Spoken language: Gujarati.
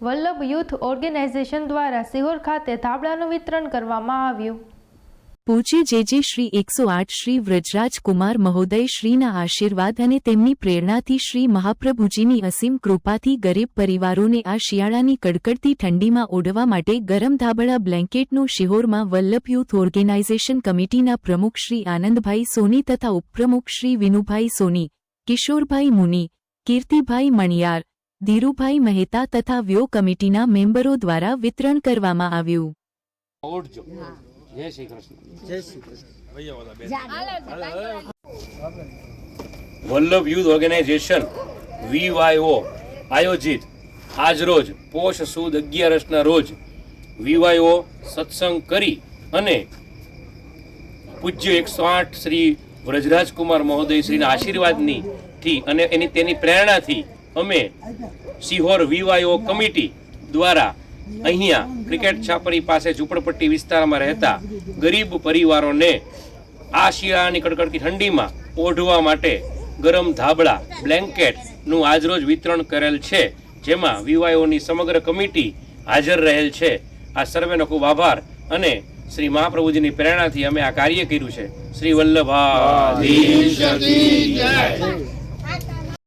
વલ્લભ યુથ ઓર્ગેનાઇઝેશન દ્વારા સિહોર ખાતે ધાબળાનું વિતરણ કરવામાં આવ્યું. પૂજ્ય જે જે શ્રી એકસો આઠ શ્રી વ્રજરાજ કુમાર મહોદય શ્રીના આશીર્વાદ અને તેમની પ્રેરણાથી શ્રી મહાપ્રભુજીની અસીમ કૃપાથી ગરીબ પરિવારોને આ શિયાળાની કડકડતી ઠંડીમાં ઓઢવા માટે ગરમ ધાબળા બ્લેન્કેટનું શિહોરમાં વલ્લભ યુથ ઓર્ગેનાઇઝેશન કમિટીના પ્રમુખ શ્રી આનંદભાઈ સોની તથા ઉપપ્રમુખ શ્રી વિનુભાઈ સોની, કિશોરભાઈ મુની, કીર્તિભાઈ મણિયાર ધીરુભાઈ મહેતા તથા વ્યો કમિટીના મેમ્બરો દ્વારા વિતરણ કરવામાં આવ્યું. વલ્લભ યુથ ઓર્ગેનાઇઝેશન વીવાયઓ આયોજિત આજરોજ પોષ સુદ અગિયારસના રોજ વીવાયઓ સત્સંગ કરી અને પૂજ્ય એકસો આઠ શ્રી વ્રજરાજકુમાર મહોદય શ્રીના આશીર્વાદની થી અને એની તેની પ્રેરણાથી અમે સિહોર વીવાયઓ કમિટી દ્વારા અહીંયા ક્રિકેટ છાપરી પાસે ઝૂંપડપટ્ટી વિસ્તારમાં રહેતા ગરીબ પરિવારોને આ શિયાળાની કડકડતી ઠંડીમાં ઓઢવા માટે ગરમ ધાબળા, બ્લેન્કેટનું આજરોજ વિતરણ કરેલ છે, જેમાં વિવાયોની સમગ્ર કમિટી હાજર રહેલ છે આ સર્વેનો ખૂબ આભાર અને શ્રી મહાપ્રભુજીની પ્રેરણાથી અમે આ કાર્ય કર્યું છે શ્રી વલ્લભા.